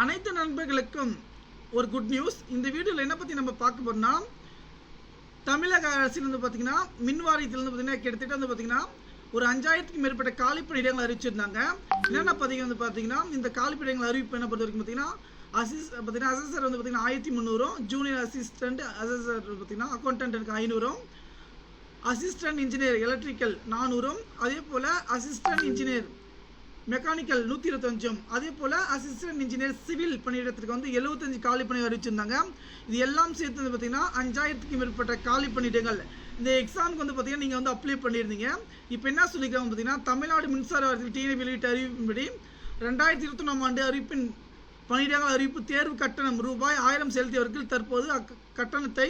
அனைத்து நண்பர்களுக்கும் ஒரு குட் நியூஸ் இந்த வீடியோவில் என்ன பற்றி நம்ம பார்க்க போகிறோம்னா தமிழக அரசில் வந்து பார்த்தீங்கன்னா மின் வாரியத்திலிருந்து பார்த்தீங்கன்னா கிட்டத்தட்ட வந்து பார்த்தீங்கன்னா ஒரு அஞ்சாயிரத்துக்கும் மேற்பட்ட காலிப்பணியிடங்கள் அறிவிச்சிருந்தாங்க. என்னென்ன பதவி வந்து பார்த்தீங்கன்னா இந்த காலிப்பணியிடங்கள் அறிவிப்பு என்ன பொறுத்த வரைக்கும் பார்த்தீங்கன்னா அசிஸ் பார்த்தீங்கன்னா அசஸர் வந்து பார்த்தீங்கன்னா ஆயிரத்தி முந்நூறும் ஜூனியர் அசிஸ்டன்ட் அசஸர் பார்த்தீங்கன்னா அக்கௌண்டன்ட்டுக்கு ஐநூறும் அசிஸ்டன்ட் இன்ஜினியர் எலக்ட்ரிக்கல் நானூறும் அதே போல் அசிஸ்டன்ட் இன்ஜினியர் மெக்கானிக்கல் நூற்றி இருபத்தஞ்சும் அதே போல் அசிஸ்டன்ட் இன்ஜினியர் சிவில் பணியிடத்திற்கு வந்து எழுபத்தஞ்சு காலி பணி அறிவிச்சிருந்தாங்க. இது எல்லாம் சேர்த்து வந்து பார்த்திங்கன்னா அஞ்சாயிரத்துக்கும் மேற்பட்ட காலி பணியிடங்கள். இந்த எக்ஸாமுக்கு வந்து பார்த்திங்கன்னா நீங்கள் வந்து அப்ளை பண்ணியிருந்தீங்க. இப்போ என்ன சொல்லியிருக்காங்க பார்த்தீங்கன்னா தமிழ்நாடு மின்சார வாரியத்தில் டிஎன் வெளியிட்ட அறிவிப்பின்படி ரெண்டாயிரத்தி இருபத்தொன்னாம் ஆண்டு அறிவிப்பின் பணியிடங்கள் அறிவிப்பு தேர்வு கட்டணம் ரூபாய் ஆயிரம் செலுத்தியவர்கள் தற்போது அக் கட்டணத்தை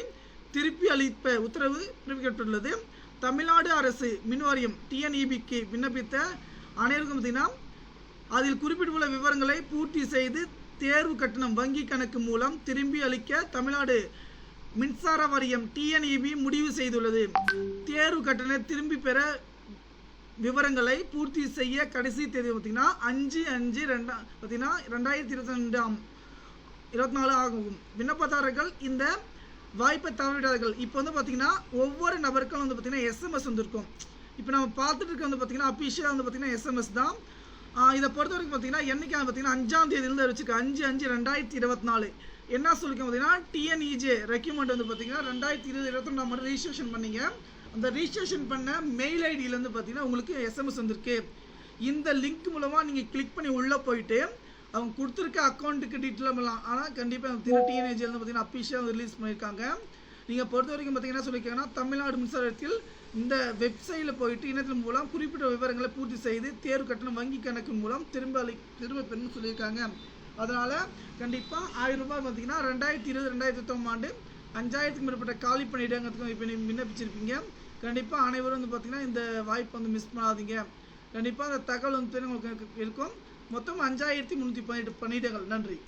திருப்பி அளிப்ப உத்தரவு பிறப்பிக்கப்பட்டுள்ளது. தமிழ்நாடு அரசு மின்வாரியம் டிஎன்இபிக்கு விண்ணப்பித்த அனைவருக்கும் பார்த்தீங்கன்னா அதில் குறிப்பிட்டுள்ள விவரங்களை பூர்த்தி செய்து தேர்வு கட்டணம் வங்கி கணக்கு மூலம் திரும்பி அளிக்க தமிழ்நாடு மின்சார வாரியம் டிஎன்இபி முடிவு செய்துள்ளது. தேர்வு கட்டணம் திரும்பி பெற விவரங்களை பூர்த்தி செய்ய கடைசி தேதி பார்த்தீங்கன்னா அஞ்சு அஞ்சு ரெண்டா பார்த்தீங்கன்னா ரெண்டாயிரத்தி இருபத்தி ரெண்டாம் இருபத்தி நாலு ஆகும். விண்ணப்பதாரர்கள் இந்த வாய்ப்பை தவறிடாதீர்கள் இப்போ வந்து பார்த்தீங்கன்னா ஒவ்வொரு நபருக்கும் வந்து பார்த்தீங்கன்னா எஸ்எம்எஸ் வந்திருக்கும். இப்போ நம்ம பார்த்துட்டு இருக்க வந்து பார்த்தீங்கன்னா அஃபிஷியலாக வந்து பார்த்தீங்கன்னா எஸ்எம்எஸ் தான். இதை பொறுத்த வரைக்கும் பார்த்தீங்கன்னா என்னைக்கு பார்த்தீங்கன்னா அஞ்சாம் தேதியிலிருந்து வச்சுக்க அஞ்சு அஞ்சு ரெண்டாயிரத்தி இருபத்தி நாலு என்ன சொல்லிக்க பார்த்தீங்கன்னா டிஎன்இஜே ரெக்யூமெண்ட் வந்து பார்த்தீங்கன்னா ரெண்டாயிரத்தி இருபது இருபத்தொண்டாம் ஆண்டு ரிஜிஸ்ட்ரேஷன் பண்ணீங்க. அந்த ரிஜிஸ்ட்ரேஷன் பண்ண மெயில் ஐடியிலேருந்து பார்த்தீங்கன்னா உங்களுக்கு எஸ்எம்எஸ் வந்திருக்கு. இந்த லிங்க் மூலமாக நீங்கள் கிளிக் பண்ணி உள்ளே போயிட்டு அவங்க கொடுத்துருக்க அக்கௌண்ட்டுக்கு டீட்டெயில் பண்ணலாம் ஆனால் கண்டிப்பாக டிஎன்ஏஜி வந்து பார்த்தீங்கன்னா அஃபிஷியலாக ரிலீஸ் பண்ணியிருக்காங்க. நீங்கள் பொறுத்த வரைக்கும் பார்த்தீங்கன்னா சொல்லியிருக்காங்கன்னா தமிழ்நாடு மின்சாரத்தில் இந்த வெப்சைட்டில் போயிட்டு இணையத்தின் மூலம் குறிப்பிட்ட விவரங்களை பூர்த்தி செய்து தேர்வு கட்டணம் வங்கி கணக்கு மூலம் திரும்ப அளி திரும்ப பெறும்னு சொல்லியிருக்காங்க. அதனால் கண்டிப்பாக ஆயிரம் ரூபாய் பார்த்தீங்கன்னா ரெண்டாயிரத்தி இருபது ரெண்டாயிரத்தி பத்தொம்பது ஆண்டு அஞ்சாயிரத்துக்கு மேற்பட்ட காலி பணியிடங்கிறதுக்கும் இப்போ நீங்கள் விண்ணப்பிச்சிருப்பீங்க. கண்டிப்பாக அனைவரும் வந்து பார்த்தீங்கன்னா இந்த வாய்ப்பை வந்து மிஸ் பண்ணாதீங்க. கண்டிப்பாக அந்த தகவல் வந்து உங்களுக்கு இருக்கும். மொத்தம் அஞ்சாயிரத்தி முந்நூற்றி பன்னெண்டு பணியிடங்கள். நன்றி.